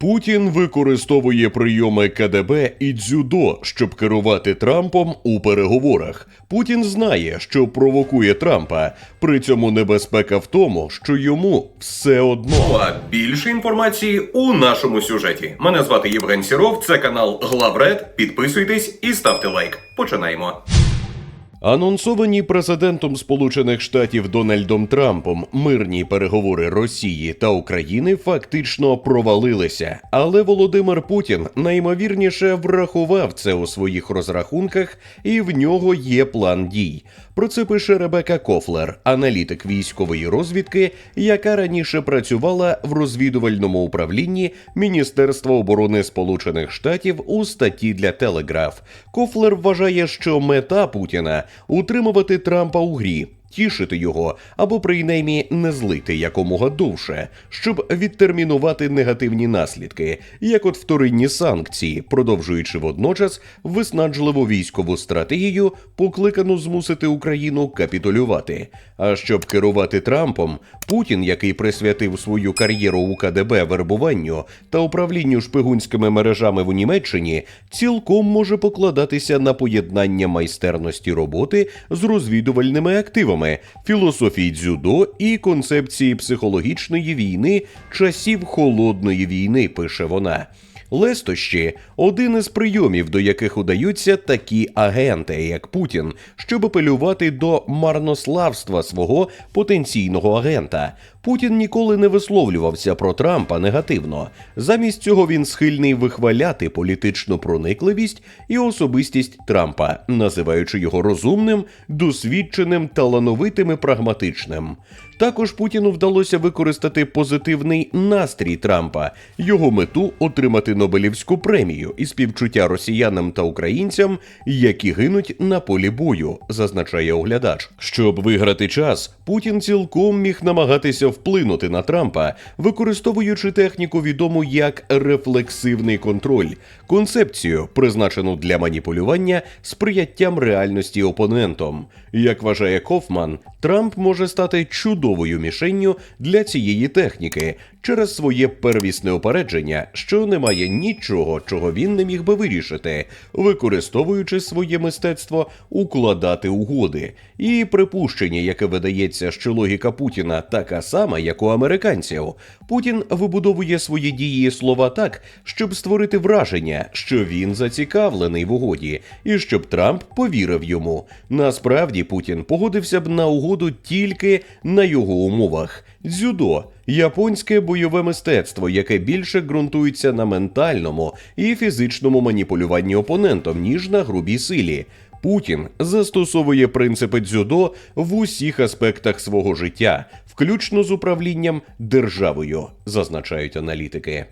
Путін використовує прийоми КДБ і дзюдо, щоб керувати Трампом у переговорах. Путін знає, що провокує Трампа. При цьому небезпека в тому, що йому все одно. А більше інформації у нашому сюжеті. Мене звати Євген Сіров, це канал Главред. Підписуйтесь і ставте лайк. Починаємо. Анонсовані президентом Сполучених Штатів Дональдом Трампом мирні переговори Росії та України фактично провалилися. Але Володимир Путін найімовірніше врахував це у своїх розрахунках, і в нього є план дій. Про це пише Ребека Кофлер, аналітик військової розвідки, яка раніше працювала в розвідувальному управлінні Міністерства оборони Сполучених Штатів у статті для Телеграф. Кофлер вважає, що мета Путіна утримувати Трампа у грі. Тішити його або принаймні не злити якомога довше, щоб відтермінувати негативні наслідки, як от вторинні санкції, продовжуючи водночас виснажливу військову стратегію, покликану змусити Україну капітулювати. А щоб керувати Трампом, Путін, який присвятив свою кар'єру у КДБ вербуванню та управлінню шпигунськими мережами в Німеччині, цілком може покладатися на поєднання майстерності роботи з розвідувальними активами, філософії дзюдо і концепції психологічної війни часів холодної війни, пише вона. Лестощі один із прийомів, до яких удаються такі агенти, як Путін, щоб апелювати до марнославства свого потенційного агента. Путін ніколи не висловлювався про Трампа негативно. Замість цього він схильний вихваляти політичну проникливість і особистість Трампа, називаючи його розумним, досвідченим, талановитим і прагматичним. Також Путіну вдалося використати позитивний настрій Трампа, його мету отримати Нобелівську премію і співчуття росіянам та українцям, які гинуть на полі бою, зазначає оглядач. Щоб виграти час, Путін цілком міг намагатися вплинути на Трампа, використовуючи техніку відому як рефлексивний контроль, концепцію, призначену для маніпулювання сприяттям реальності опонентом. Як вважає Кофман, Трамп може стати чудовою мішенню для цієї техніки через своє первісне опередження, що не має нічого, чого він не міг би вирішити, використовуючи своє мистецтво укладати угоди, і припущення, яке видається, що логіка Путіна така сама, як у американців. Путін вибудовує свої дії і слова так, щоб створити враження, що він зацікавлений в угоді, і щоб Трамп повірив йому. Насправді Путін погодився б на угоду тільки на його умовах. Дзюдо японське бойове мистецтво, яке більше ґрунтується на ментальному і фізичному маніпулюванні опонентом, ніж на грубій силі. Путін застосовує принципи дзюдо в усіх аспектах свого життя, включно з управлінням державою, зазначають аналітики.